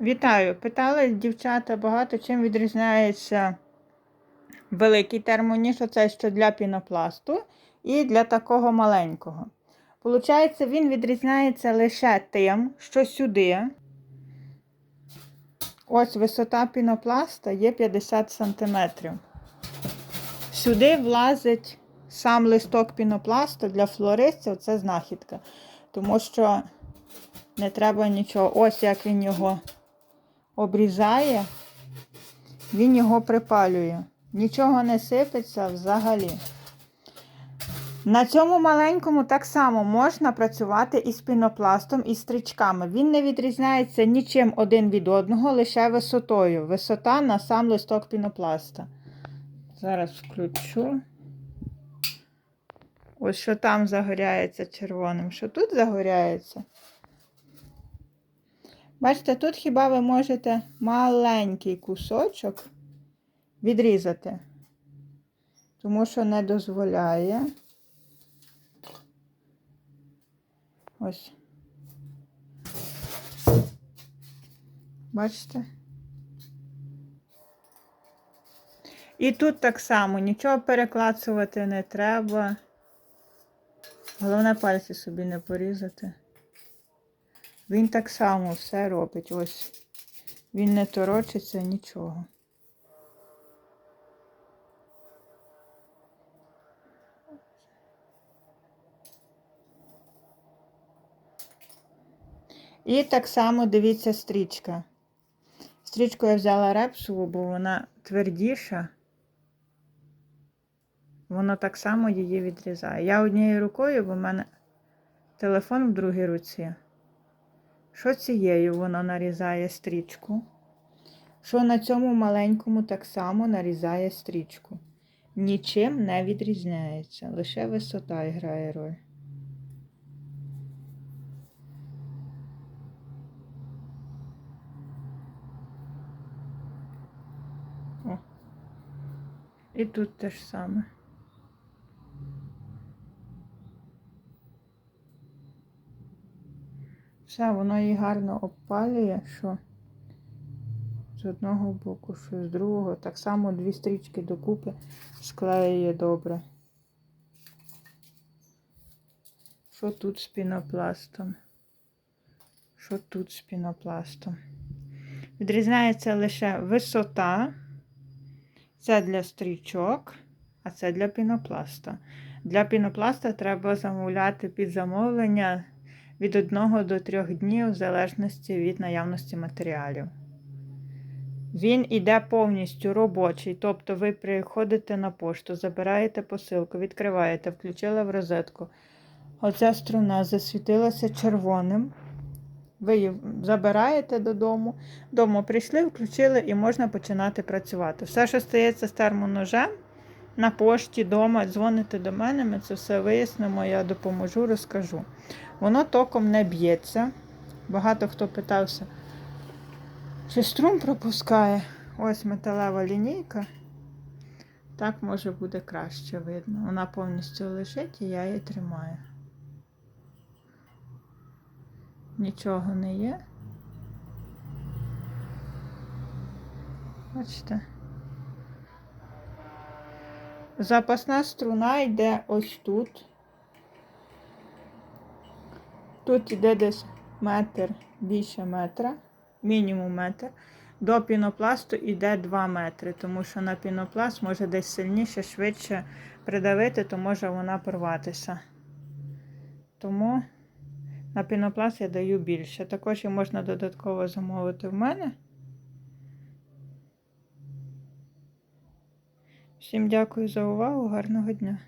Вітаю! Питали дівчата багато чим відрізняється великий термоніж, оцей що для пінопласту, і для такого маленького. Получається, він відрізняється лише тим, що сюди. Ось висота пінопласта є 50 см. Сюди влазить сам листок пінопласту для флористів, це знахідка. Тому що не треба нічого. Ось як він його обрізає, він його припалює. Нічого не сипеться взагалі. На цьому маленькому так само можна працювати із пінопластом і стрічками. Він не відрізняється нічим один від одного, лише висотою. Висота на сам листок пінопласта. Зараз включу. Ось що там загоряється червоним, що тут загоряється. Бачите, тут хіба ви можете маленький кусочок відрізати, тому що не дозволяє. Ось. Бачите? І тут так само нічого переклацувати не треба. Головне пальці собі не порізати. Він так само все робить. Ось. Він не торочиться нічого. І так само дивіться стрічка. Стрічку я взяла репсову, бо вона твердіша. Воно так само її відрізає. Я однією рукою, бо в мене телефон в другій руці. Що цією воно нарізає стрічку? Що на цьому маленькому так само нарізає стрічку. Нічим не відрізняється. Лише висота грає роль. О. І тут те ж саме. Все, воно її гарно обпалює, що з одного боку, що з другого. Так само дві стрічки докупи склеює добре. Що тут з пінопластом? Що тут з пінопластом? Відрізняється лише висота. Це для стрічок, а це для пінопласта. Для пінопласта треба замовляти під замовлення від 1 до 3 днів в залежності від наявності матеріалів. Він іде повністю робочий, тобто ви приходите на пошту, забираєте посилку, відкриваєте, включили в розетку. Оця струна засвітилася червоним. Ви її забираєте додому. Дома прийшли, включили і можна починати працювати. Все, що стається з термоножем, на пошті, дома, дзвоните до мене, ми це все вияснимо, я допоможу, розкажу. Воно током не б'ється. Багато хто питався, чи струм пропускає. Ось металева лінійка. Так може буде краще видно. Вона повністю лежить і я її тримаю. Нічого не є. Бачите? Запасна струна йде ось тут. Тут йде десь метр, більше метра, мінімум метр. До пінопласту йде 2 метри, тому що на пінопласт може десь сильніше, швидше придавити, то може вона порватися. Тому на пінопласт я даю більше. Також її можна додатково замовити в мене. Всім дякую за увагу, гарного дня!